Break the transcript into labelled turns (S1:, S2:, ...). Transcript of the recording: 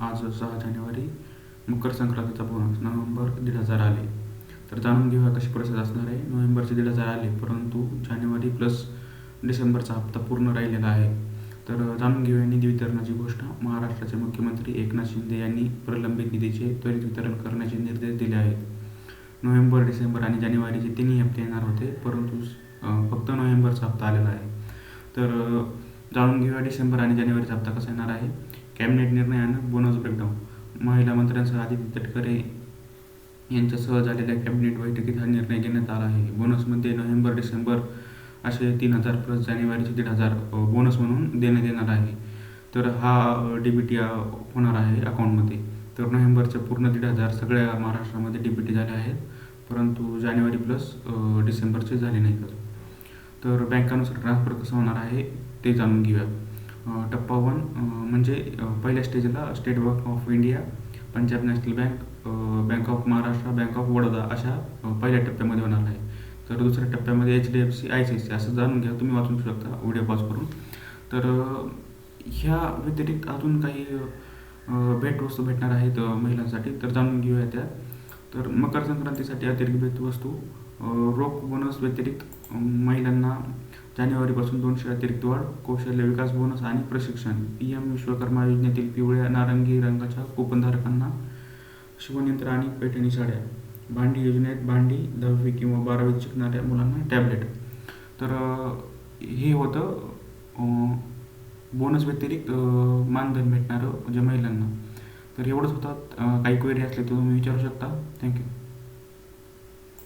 S1: आज सहा जानेवारी मकर संक्रांतीचा bonus November दीड हजार आले. तर जाणून घेऊया कशी प्रोसेस असणार आहे. नोव्हेंबरचे दीड हजार आले परंतु जानेवारी प्लस डिसेंबरचा हप्ता पूर्ण राहिलेला आहे. तर जाणून घेऊया निधी वितरणाची गोष्ट. महाराष्ट्राचे मुख्यमंत्री एकनाथ शिंदे यांनी प्रलंबित निधीचे त्वरित वितरण करण्याचे निर्देश दिले आहेत. नोव्हेंबर डिसेंबर आणि जानेवारीचे तिन्ही हप्ते येणार होते परंतु फक्त नोव्हेंबरचा हप्ता आलेला आहे. तर जाणून घेऊया डिसेंबर आणि जानेवारीचा हप्ता कसा येणार आहे. कॅबिनेट निर्णयानं बोनस ब्रेकडाऊन महिला मंत्र्यांसह आदित्य तटकरे यांच्यासह झालेल्या कॅबिनेट बैठकीत हा निर्णय घेण्यात आला आहे. बोनसमध्ये नोव्हेंबर डिसेंबर असे तीन हजार प्लस जानेवारीचे दीड हजार बोनस म्हणून देण्यात येणार आहे. तर हा डी बी टी होणार आहे अकाउंटमध्ये तर नोव्हेंबरचे पूर्ण दीड हजार सगळ्या महाराष्ट्रामध्ये डी बी टी झाले आहेत. परंतु जानेवारी प्लस डिसेंबरचे झाले नाहीत. तर बँकानुसार ट्रान्सफर कसं होणार आहे ते जाणून घेऊया. टप्पा वन म्हणजे पहिल्या स्टेजला state bank of India Punjab national bank bank of Maharashtra bank of Baroda अशा पहिल्या टप्प्यामध्ये होणार आहे. तर दुसऱ्या टप्प्यामध्ये H D F C I C C असं जाणून घ्या तुम्ही वाचून शकता व्हिडिओ पॉज करून. तर ह्या व्यतिरिक्त अजून काही भेटवस्तू भेटणार आहेत महिलांसाठी तर जाणून घेऊया त्या. तर मकर संक्रांतीसाठी अतिरिक्त भेटवस्तू रोख बोनस व्यतिरिक्त महिलांना जानेवारीपासून दोनशे अतिरिक्त वाढ कौशल्य विकास बोनस आणि प्रशिक्षण. पी एम विश्वकर्मा योजनेतील पिवळ्या नारंगी रंगाच्या कुपनधारकांना शिवणयंत्र आणि पैठणी साड्या. भांडी योजनेत भांडी दहावी किंवा बारावीत शिकणाऱ्या मुलांना टॅबलेट. तर हे होतं बोनस व्यतिरिक्त मानधन भेटणारं म्हणजे महिलांना. तर एवढंच होतं. काही क्वेरी असले तर तुम्ही विचारू शकता. थँक्यू